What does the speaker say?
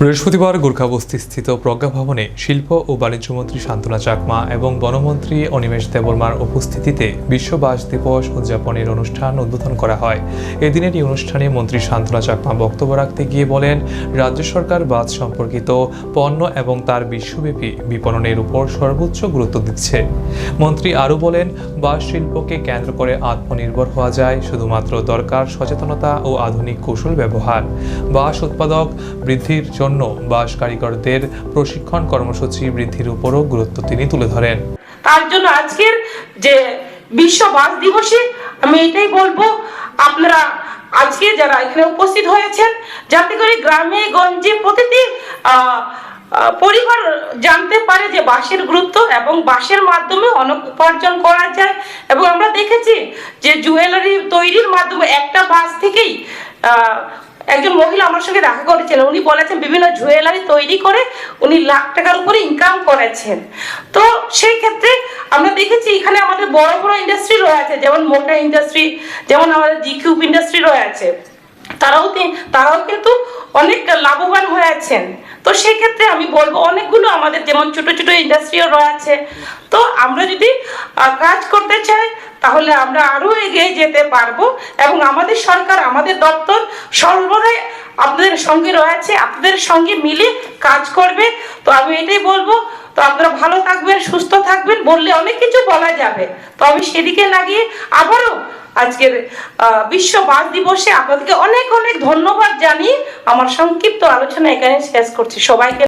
বৃহস্পতিবার গোর্খাবস্তি স্থিত প্রজ্ঞা ভবনে শিল্প ও বাণিজ্য মন্ত্রী শান্তনা চাকমা এবং বনমন্ত্রী অনিমেষ দেববর্মার উপস্থিতিতে বিশ্ব বাস দিবস উদযাপনের অনুষ্ঠান উদ্বোধন করা হয়। এদিনের এই অনুষ্ঠানে মন্ত্রী শান্তনা চাকমা বক্তব্য রাখতে গিয়ে বলেন, রাজ্য সরকার বাস সম্পর্কিত পণ্য এবং তার বিশ্বব্যাপী বিপণনের উপর সর্বোচ্চ গুরুত্ব দিচ্ছে। মন্ত্রী আরও বলেন, বাস শিল্পকে কেন্দ্র করে আত্মনির্ভর হওয়া যায়, শুধুমাত্র দরকার সচেতনতা ও আধুনিক কৌশল ব্যবহার। বাস উৎপাদক বৃদ্ধির জন্য বাস কারিগরদের প্রশিক্ষণ কর্মসূচি বৃদ্ধির উপরও গুরুত্ব তিনি তুলে ধরেন। তার জন্য আজকের যে বিশ্ব বাস দিবসে আমি এটাই বলব, আপনারা আজকে যারা এখানে উপস্থিত হয়েছেন, যাতে করে গ্রামে, গঞ্জে প্রতিটি পরিবার জানতে পারে যে বাঁশের গুরুত্ব এবং বাসের মাধ্যমে অনেক উপার্জন করা যায়। এবং আমরা দেখেছি যে জুয়েলারি তৈরির মাধ্যমে একটা বাঁশ থেকেই একজন মহিলা আমার সঙ্গে দেখা করেছেন উনি বলেছেন, বিভিন্ন জুয়েলারি তৈরি করে উনি লাখ টাকার উপরে ইনকাম করেছেন। তো সেই ক্ষেত্রে আমরা দেখেছি, এখানে আমাদের বড় বড় ইন্ডাস্ট্রি রয়েছে, যেমন মোটা ইন্ডাস্ট্রি যেমন আমাদের জিকিউব ইন্ডাস্ট্রি রয়েছে। তারাও তারাও কিন্তু অনেক লাভবান হয়েছেন। তো সেক্ষেত্রে আমি বলব, অনেকগুলো আমাদের যেমন ছোট ছোট ইন্ডাস্ট্রিও রয়েছে। তো আমরা যদি কাজ করতে চাই, তাহলে আমরা আরও এগিয়ে যেতে পারব এবং আমাদের সরকার, আমাদের দপ্তর সর্বদাই আপনাদের সঙ্গে রয়েছে, আপনাদের সঙ্গে মিলে কাজ করবে। তো আমি এটাই বলব, তো আপনারা ভালো থাকবেন, সুস্থ থাকবেন। বললে অনেক কিছু বলা যাবে। তো আমি সেদিকে লাগিয়ে আবারও আজকের বিশ্ব বাস দিবসে আপনাদেরকে অনেক অনেক ধন্যবাদ জানি আমার সংক্ষিপ্ত আলোচনা এখানে শেষ করছি। সবাইকে